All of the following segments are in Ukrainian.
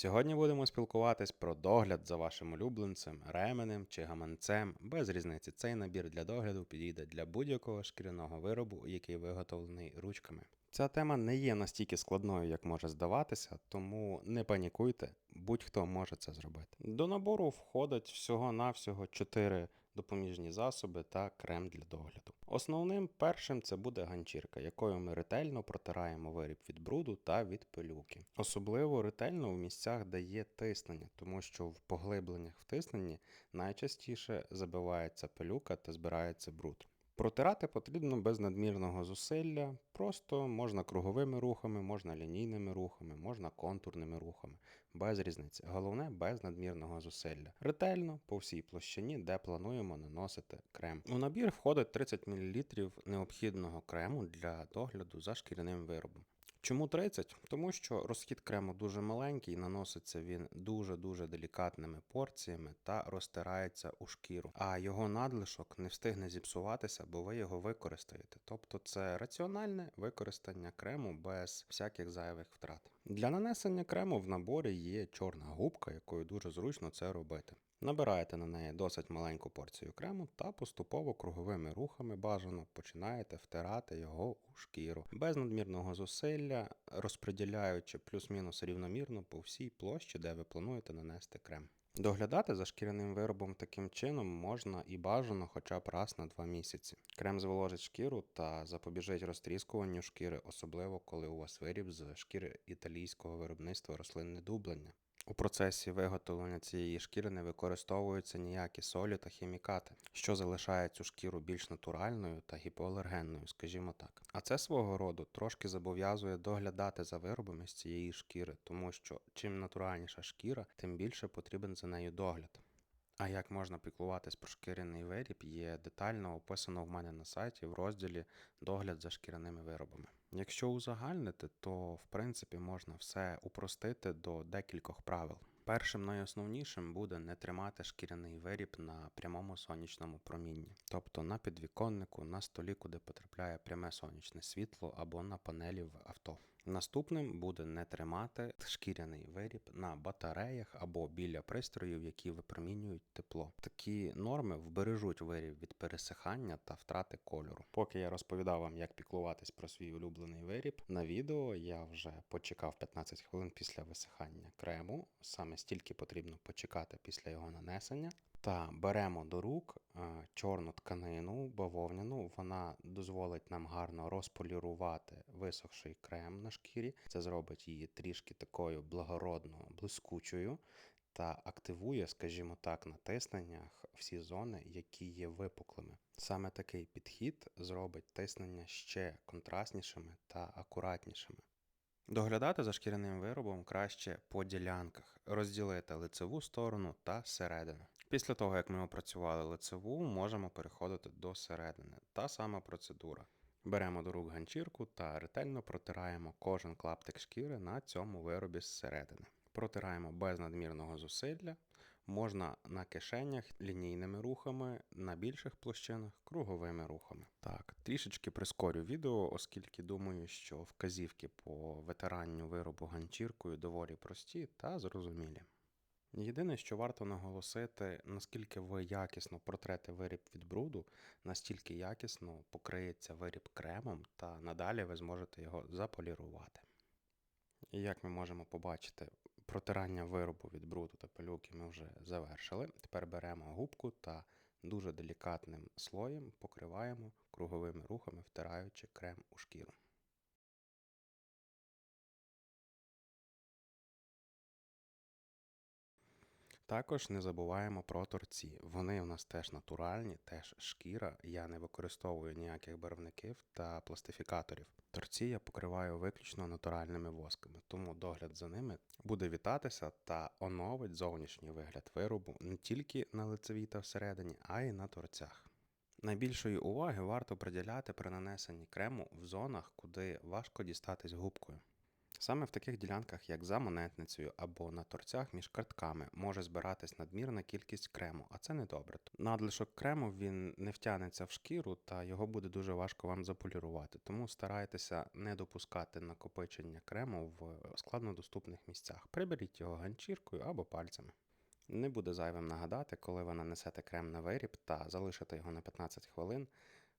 Сьогодні будемо спілкуватись про догляд за вашим улюбленцем, ременем чи гаманцем. Без різниці цей набір для догляду підійде для будь-якого шкіряного виробу, який виготовлений ручками. Ця тема не є настільки складною, як може здаватися, тому не панікуйте, будь-хто може це зробити. До набору входить всього-навсього 4 допоміжні засоби та крем для догляду. Основним першим це буде ганчірка, якою ми ретельно протираємо виріб від бруду та від пилюки. Особливо ретельно в місцях, де є тиснення, тому що в поглибленнях в тисненні найчастіше забивається пилюка та збирається бруд. Протирати потрібно без надмірного зусилля, просто можна круговими рухами, можна лінійними рухами, можна контурними рухами, без різниці. Головне без надмірного зусилля. Ретельно по всій площині, де плануємо наносити крем. У набір входить 30 мл необхідного крему для догляду за шкіряним виробом. Чому 30? Тому що розхід крему дуже маленький, наноситься він дуже-дуже делікатними порціями та розтирається у шкіру. А його надлишок не встигне зіпсуватися, бо ви його використаєте. Тобто це раціональне використання крему без всяких зайвих втрат. Для нанесення крему в наборі є чорна губка, якою дуже зручно це робити. Набираєте на неї досить маленьку порцію крему та поступово круговими рухами бажано починаєте втирати його у шкіру без надмірного зусилля, розподіляючи плюс-мінус рівномірно по всій площі, де ви плануєте нанести крем. Доглядати за шкіряним виробом таким чином можна і бажано хоча б раз на 2 місяці. Крем зволожить шкіру та запобіжить розтріскуванню шкіри, особливо коли у вас виріб з шкіри італійського виробництва рослинне дублення. У процесі виготовлення цієї шкіри не використовуються ніякі солі та хімікати, що залишає цю шкіру більш натуральною та гіпоалергенною, скажімо так. А це свого роду трошки зобов'язує доглядати за виробами з цієї шкіри, тому що чим натуральніша шкіра, тим більше потрібен за нею догляд. А як можна піклуватись про шкіряний виріб, є детально описано в мене на сайті в розділі Догляд за шкіряними виробами. Якщо узагальнити, то в принципі можна все упростити до декількох правил. Першим найосновнішим буде не тримати шкіряний виріб на прямому сонячному промінні, тобто на підвіконнику, на столі, куди потрапляє пряме сонячне світло або на панелі в авто. Наступним буде не тримати шкіряний виріб на батареях або біля пристроїв, які випромінюють тепло. Такі норми вбережуть виріб від пересихання та втрати кольору. Поки я розповідав вам, як піклуватись про свій улюблений виріб, на відео я вже почекав 15 хвилин після висихання крему. Саме стільки потрібно почекати після його нанесення. Та беремо до рук е, чорну тканину бавовняну. Вона дозволить нам гарно розполірувати висохший крем на шкірі. Це зробить її трішки такою благородно блискучою та активує, скажімо так, на тисненнях всі зони, які є випуклими. Саме такий підхід зробить тиснення ще контрастнішими та акуратнішими. Доглядати за шкіряним виробом краще по ділянках, розділити лицеву сторону та середину. Після того, як ми опрацювали лицеву, можемо переходити до середини. Та сама процедура. Беремо до рук ганчірку та ретельно протираємо кожен клаптик шкіри на цьому виробі зсередини. Протираємо без надмірного зусилля, можна на кишенях лінійними рухами, на більших площинах круговими рухами. Так, трішечки прискорю відео, оскільки думаю, що вказівки по витиранню виробу ганчіркою доволі прості та зрозумілі. Єдине, що варто наголосити, наскільки ви якісно протрете виріб від бруду, настільки якісно покриється виріб кремом, та надалі ви зможете його заполірувати. І як ми можемо побачити, протирання виробу від бруду та пилюки ми вже завершили. Тепер беремо губку та дуже делікатним слоєм покриваємо круговими рухами, втираючи крем у шкіру. Також не забуваємо про торці. Вони у нас теж натуральні, теж шкіра. Я не використовую ніяких барвників та пластифікаторів. Торці я покриваю виключно натуральними восками, тому догляд за ними буде вітатися та оновить зовнішній вигляд виробу не тільки на лицевій та всередині, а й на торцях. Найбільшої уваги варто приділяти при нанесенні крему в зонах, куди важко дістатись губкою. Саме в таких ділянках, як за монетницею або на торцях між картками, може збиратись надмірна кількість крему, а це недобре. Надлишок крему він не втягнеться в шкіру та його буде дуже важко вам заполірувати. Тому старайтеся не допускати накопичення крему в складнодоступних місцях. Приберіть його ганчіркою або пальцями. Не буде зайвим нагадати, коли ви нанесете крем на виріб та залишите його на 15 хвилин.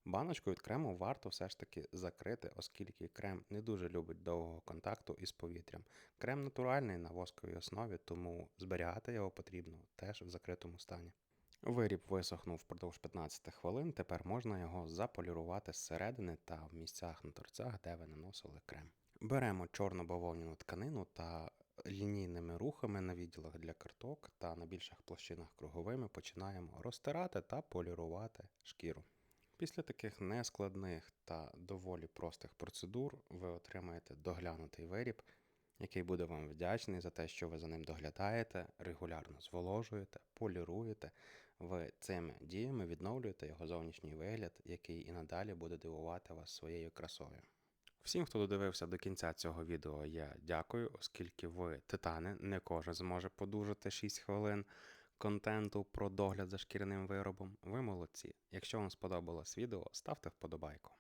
Баночку від крему варто все ж таки закрити, оскільки крем не дуже любить довгого контакту із повітрям. Крем натуральний на восковій основі, тому зберігати його потрібно теж в закритому стані. Виріб висохнув впродовж 15 хвилин, тепер можна його заполірувати зсередини та в місцях на торцях, де ви наносили крем. Беремо чорну бавовняну тканину та лінійними рухами на відділах для карток та на більших площинах круговими починаємо розтирати та полірувати шкіру. Після таких нескладних та доволі простих процедур ви отримаєте доглянутий виріб, який буде вам вдячний за те, що ви за ним доглядаєте, регулярно зволожуєте, поліруєте. Ви цими діями відновлюєте його зовнішній вигляд, який і надалі буде дивувати вас своєю красою. Всім, хто додивився до кінця цього відео, я дякую, оскільки ви титани, не кожен зможе подужати 6 хвилин контенту про догляд за шкіряним виробом. Ви молодці. Якщо вам сподобалось відео, ставте вподобайку.